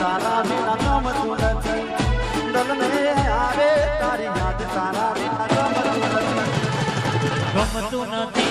તારા વિના ગમતું નથી ડલને આવે તારી યાદ તારા વિના ગમતું નથી ગમતું નથી.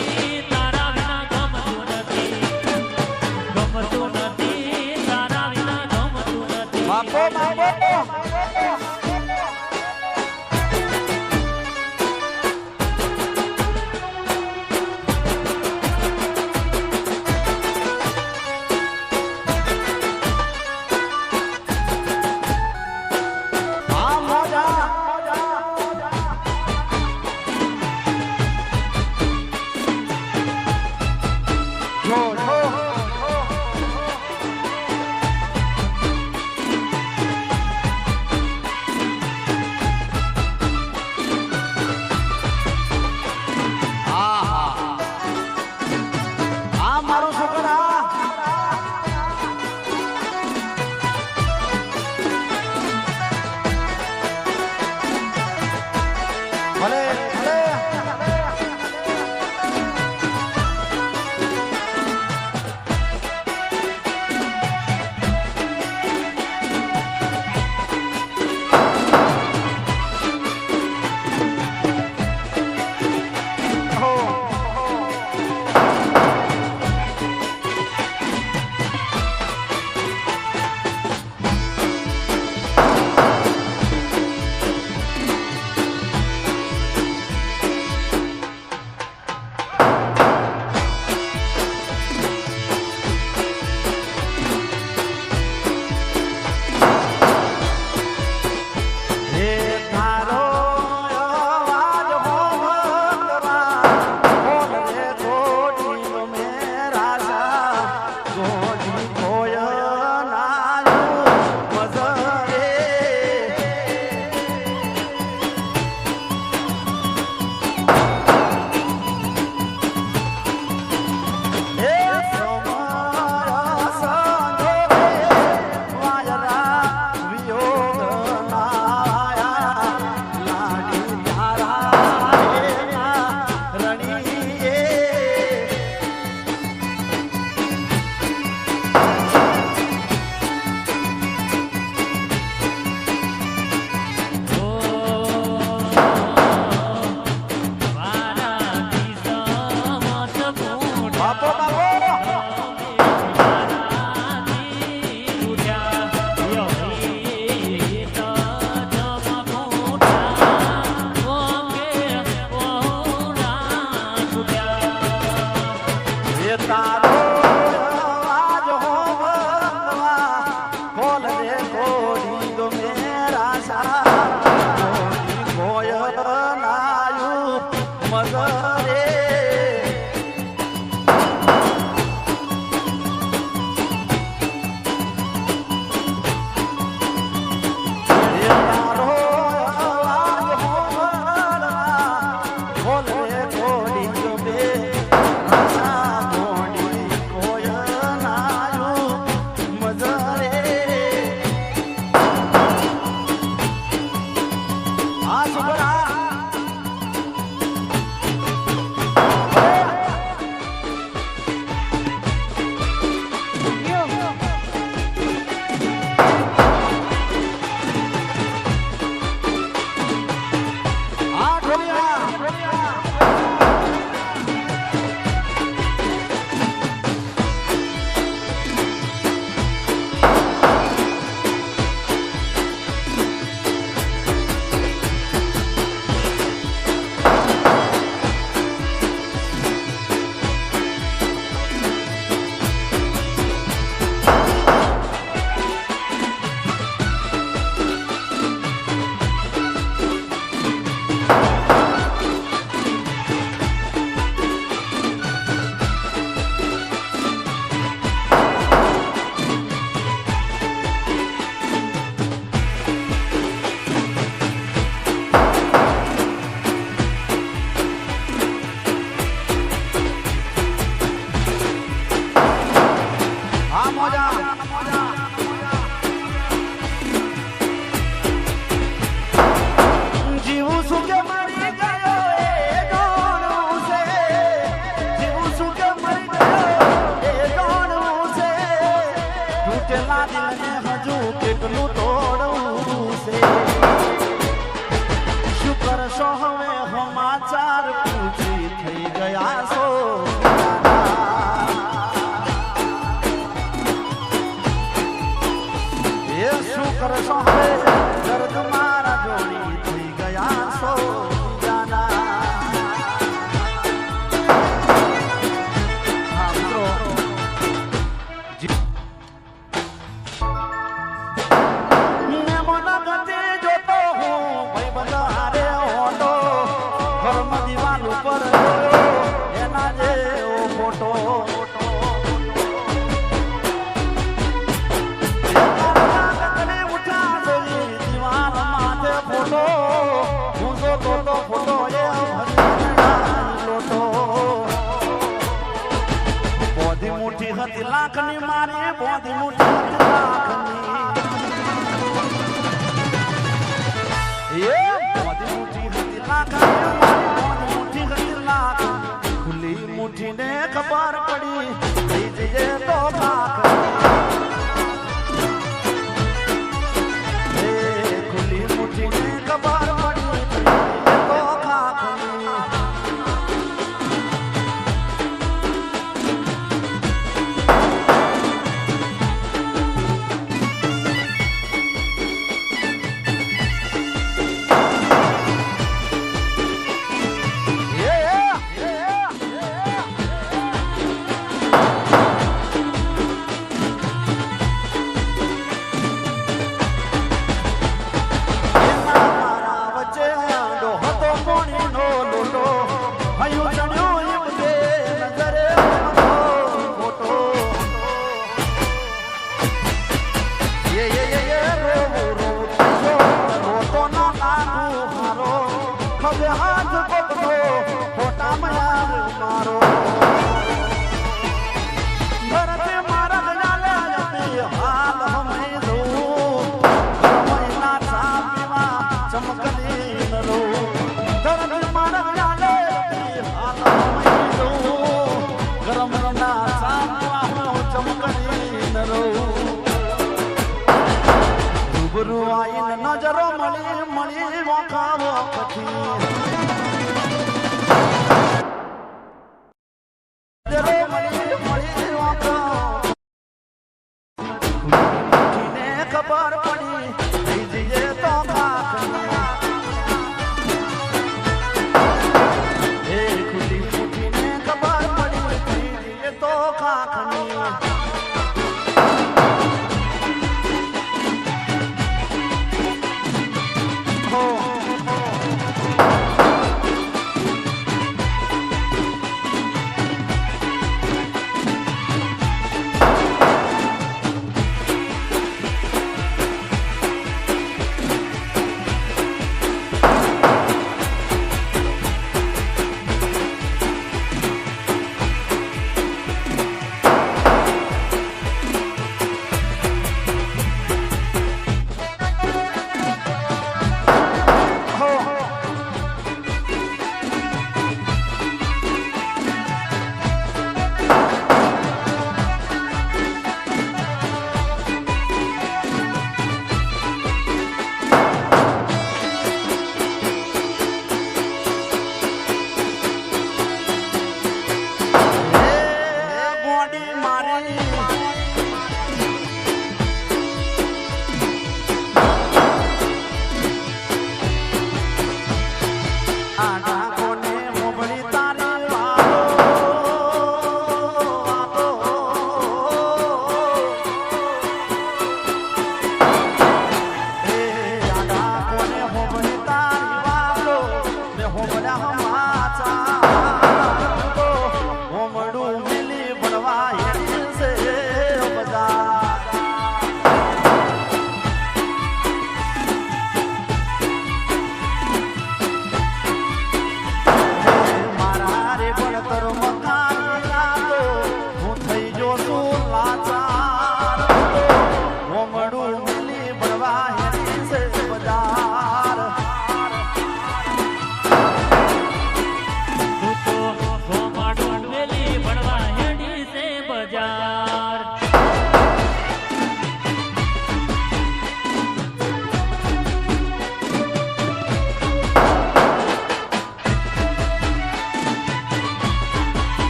啊，祖国来！મારી મુઠ્ઠી હતી લાખા ને ખબર પડી તો ખાખ રૂઆઈ નજરો મળી મળી વાંકા વાંકથી મારે મારે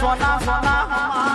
સોના સોના.